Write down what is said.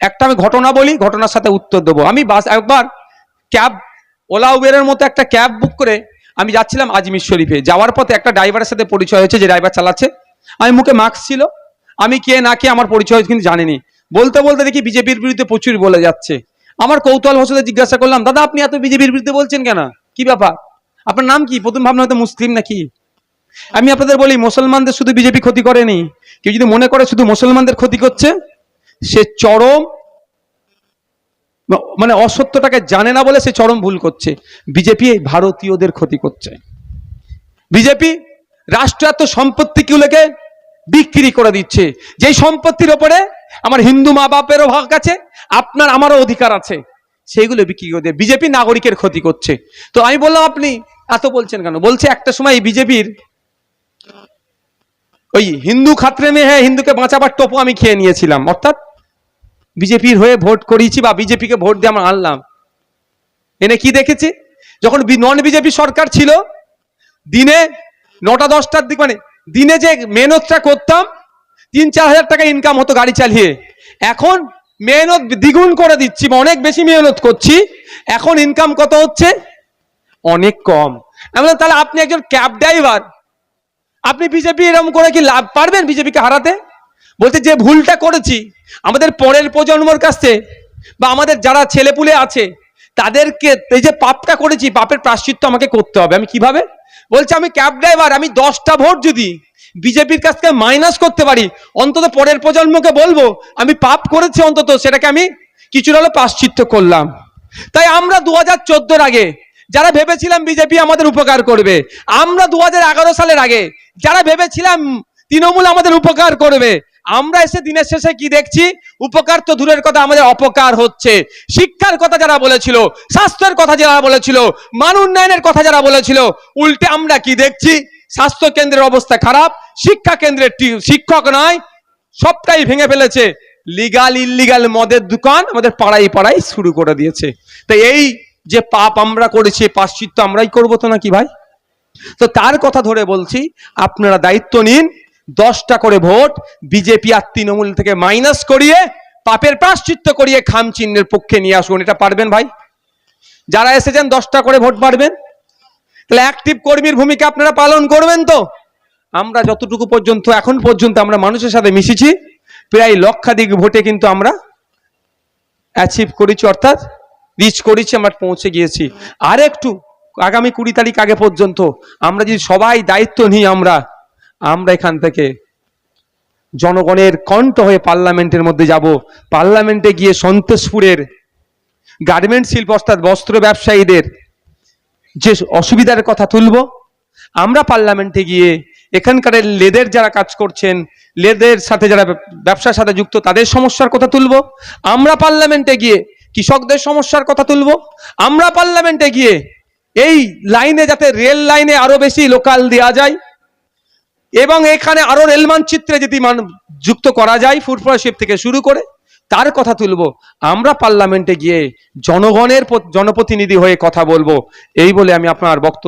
একটা আমি ঘটনা বলি, ঘটনার সাথে উত্তর দেবো। আমি বাস, একবার ক্যাব, ওলা উবেরের মতো একটা ক্যাব বুক করে আমি যাচ্ছিলাম আজমির শরীফে। যাওয়ার পথে একটা ড্রাইভারের সাথে পরিচয় হয়েছে, যে ড্রাইভার চালাচ্ছে। আমি মুখে মাস্ক ছিল। আমি কে না কে আমার পরিচয় কিন্তু জানিনি। বলতে বলতে দেখি বিজেপির বিরুদ্ধে প্রচুর বলে যাচ্ছে। আমার কৌতূহল বসতে জিজ্ঞাসা করলাম, দাদা, আপনি এত বিজেপির বিরুদ্ধে বলছেন কেন? কি ব্যাপার? আপনার নাম কি? প্রথম ভাবনা হয়তো মুসলিম নাকি? আমি আপনাদের বলি, মুসলমানদের শুধু বিজেপি ক্ষতি করেনি। কেউ যদি মনে করে শুধু মুসলমানদের ক্ষতি করছে সে চরম মানে অসত্যটাকে জানে না বলে সে চরম ভুল করছে। বিজেপি এই ভারতীয়দের ক্ষতি করছে। বিজেপি রাষ্ট্রায়ত্ত সম্পত্তিগুলোকে বিক্রি করে দিচ্ছে। যেই সম্পত্তির ওপরে আমার হিন্দু মা বাপেরও ভাগ আছে, আপনার আমারও অধিকার আছে, সেইগুলো বিক্রি করে দিয়ে বিজেপি নাগরিকের ক্ষতি করছে। তো আমি বললাম, আপনি এত বলছেন কেন? বলছে একটা সময় এই বিজেপির ওই হিন্দু খাত্রে মেয়ে হ্যাঁ হিন্দুকে বাঁচাবার টোপো আমি খেয়ে নিয়েছিলাম, অর্থাৎ বিজেপির হয়ে ভোট করিয়েছি বা বিজেপিকে ভোট দিয়ে আমরা আনলাম এনে কি দেখেছি? যখন নন বিজেপি সরকার ছিল দিনে নটা দশটার দিক মানে দিনে যে মেহনতটা করতাম তিন চার হাজার টাকা ইনকাম হতো গাড়ি চালিয়ে। এখন মেহনত দ্বিগুণ করে দিচ্ছি বা অনেক বেশি মেহনত করছি এখন ইনকাম কত হচ্ছে? অনেক কম। বললাম, তাহলে আপনি একজন ক্যাব ড্রাইভার আপনি বিজেপি এরকম করে কি লাভ পারবেন বিজেপিকে হারাতে? বলতে যে ভুলটা করেছি, আমাদের পরের প্রজন্মর কাছে বা আমাদের যারা ছেলেপুলে আছে, তাদেরকে এই যে পাপটা করেছি, পাপের প্রাশ্চিত্য আমাকে করতে হবে। আমি কীভাবে? বলছে, আমি ক্যাব ড্রাইভার, আমি দশটা ভোট যদি বিজেপির কাছ থেকে মাইনাস করতে পারি, অন্তত পরের প্রজন্মকে বলব, আমি পাপ করেছি অন্তত, সেটাকে আমি কিছুটা হলো প্রাশ্চিত্য করলাম। তাই আমরা দু হাজার চোদ্দোর আগে যারা ভেবেছিলাম বিজেপি আমাদের উপকার করবে, আমরা দু সালের আগে যারা ভেবেছিলাম তৃণমূল আমাদের উপকার করবে আমরা এসে দিনের শেষে কি দেখছি? উপকার তো দূরের কথা, আমাদের অপকার হচ্ছে। শিক্ষার কথা যারা বলেছিল, স্বাস্থ্যের কথা যারা বলেছিল, মান উন্নয়নের কথা যারা বলেছিল, উল্টে আমরা কি দেখছি? স্বাস্থ্য কেন্দ্রের অবস্থা খারাপ, শিক্ষা কেন্দ্রের শিক্ষক নয়, সবটাই ভেঙে ফেলেছে। লিগাল ইল্লিগাল মদের দোকান আমাদের পাড়াই পাড়াই শুরু করে দিয়েছে। তো এই যে পাপ আমরা করেছি পাশ্চিত্য আমরাই করব তো নাকি ভাই? তো তার কথা ধরে বলছি, আপনারা দায়িত্ব নিন দশটা করে ভোট বিজেপি আর তৃণমূল থেকে মাইনাস করিয়ে, পাপের প্রাশ্চিত্য করিয়ে খাম চিহ্নের পক্ষে নিয়ে আসুন। এটা পারবেন ভাই? যারা এসেছেন, দশটা করে ভোট পারবেন। তাহলে অ্যাক্টিভ কর্মীর ভূমিকা আপনারা পালন করবেন তো? আমরা যতটুকু পর্যন্ত, এখন পর্যন্ত আমরা মানুষের সাথে মিশেছি, প্রায় লক্ষাধিক ভোটে কিন্তু আমরা অ্যাচিভ করেছি, অর্থাৎ রিচ করেছি, আমরা পৌঁছে গিয়েছি। আর একটু আগামী কুড়ি তারিখ আগে পর্যন্ত আমরা যদি সবাই দায়িত্ব নিই আমরা আমরা এখান থেকে জনগণের কণ্ঠ হয়ে পার্লামেন্টের মধ্যে যাব। পার্লামেন্টে গিয়ে সন্তোষপুরের গার্মেন্ট শিল্প, অর্থাৎ বস্ত্র ব্যবসায়ীদের যে অসুবিধার কথা তুলব, আমরা পার্লামেন্টে গিয়ে এখানকার লেদের যারা কাজ করছেন, লেদের সাথে যারা ব্যবসার সাথে যুক্ত, তাদের সমস্যার কথা তুলব। আমরা পার্লামেন্টে গিয়ে কৃষকদের সমস্যার কথা তুলব। আমরা পার্লামেন্টে গিয়ে এই লাইনে যাতে রেল লাইনে আরও বেশি লোকাল দেওয়া যায় এবং এখানে আরও রেল মানচিত্রে যদি মান- যুক্ত করা যায় ফুটফলশিপ থেকে শুরু করে, তার কথা তুলবো, আমরা পার্লামেন্টে গিয়ে জনগণের জনপ্রতিনিধি হয়ে কথা বলব, এই বলে আমি আপনার বক্তব্য